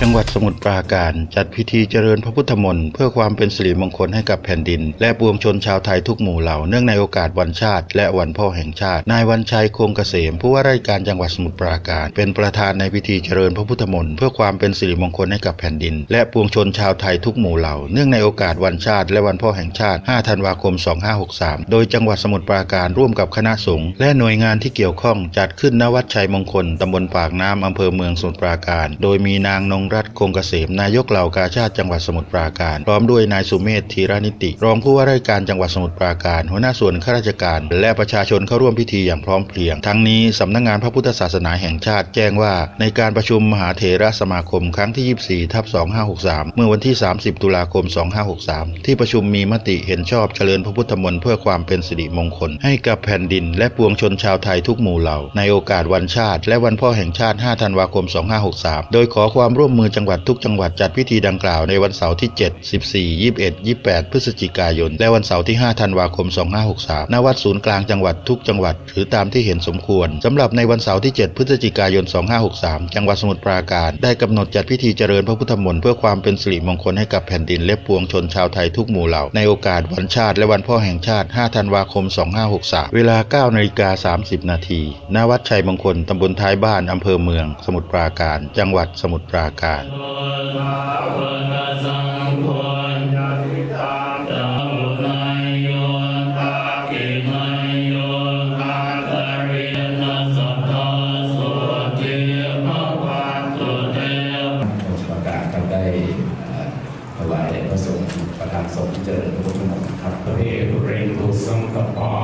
จังหวัดสมุทรปราการจัดพิธีเจริญพระพุทธมนต์เพื่อความเป็นสิริมงคลให้กับแผ่นดิน และปวงชนชาวไทยทุกหมู่เหล่าเนื่องในโอกาสวันชาติ และวันพ่อแห่งชาติ นายวันชัยคงเกษมผู้ว่าราชการจังหวัดสมุทรปราการ เป็นประธานในพิธีเจริญพระพุทธมนต์เพื่อความเป็นสิริมงคลให้กับแผ่นดิน และปวงชนชาวไทยทุกหมู่เหล่าเนื่องในโอกาสวันชาติ และวันพ่อแห่งชาติ 5 ธันวาคม 2563 โดยจังหวัดสมุทรปราการร่วมกับคณะสงฆ์และหน่วยงานที่เกี่ยวข้องจัดขึ้นณวัดชัยมงคลตำบลปากน้ำอำเภอเมืองสมุทรปราการ โดยมีนางนงรัตน์คงเกษมนายกเหล่ากาชาติจังหวัดสมุทรปราการ พร้อมด้วยนายสุเมธธีรนิติ รองผู้ว่าราชการจังหวัดสมุทรปราการ หัวหน้าส่วนข้าราชการ และประชาชนเข้าร่วมพิธีอย่างพร้อมเพรียง ทั้งนี้สำนักงานพระพุทธศาสนาแห่งชาติแจ้งว่า ในการประชุมมหาเถรสมาคมครั้งที่ 24ทับ2563 เมื่อวันที่ 30 ตุลาคม 2563 ที่ประชุมมีมติเห็นชอบเจริญพระพุทธมนต์เพื่อความเป็นสิริมงคล ให้กับแผ่นดิน และปวงชนชาวไทยทุกหมู่เหล่า ในโอกาสวันชาติ และวันพ่อแห่งชาติ 5 ธันวาคม 2563 โดยขอความร่วมมือจังหวัดทุกจังหวัดจัดพิธีดังกล่าวในวันเสาร์ที่ 7 14 21 28 พฤศจิกายน และวันเสาร์ที่ 5 ธันวาคม 2563ณวัดศูนย์กลางจังหวัดทุกจังหวัด หรือตามที่เห็นสมควรสำหรับในวันเสาร์ที่ 7 พฤศจิกายน 2563 จังหวัดสมุทรปราการ ได้กำหนดจัดพิธีเจริญพระพุทธมนต์เพื่อความเป็นสิริมงคลให้กับแผ่นดินและปวงชนชาวไทยทุกหมู่เหล่า ในโอกาสวันชาติและวันพ่อแห่งชาติ 5 ธันวาคม 2563 เวลา 9 นาฬิกา 30 นาทีณวัดชัยมงคลตำบลท้ายบ้านอำเภอเมือง สมุทรปราการ จังหวัดสมุทรปราการกาศท่านได้เอ่อถวายพระสงฆ์ประธานสงฆ์เจริญพระพุทธมนต์ครับเอเรนตุสังกปา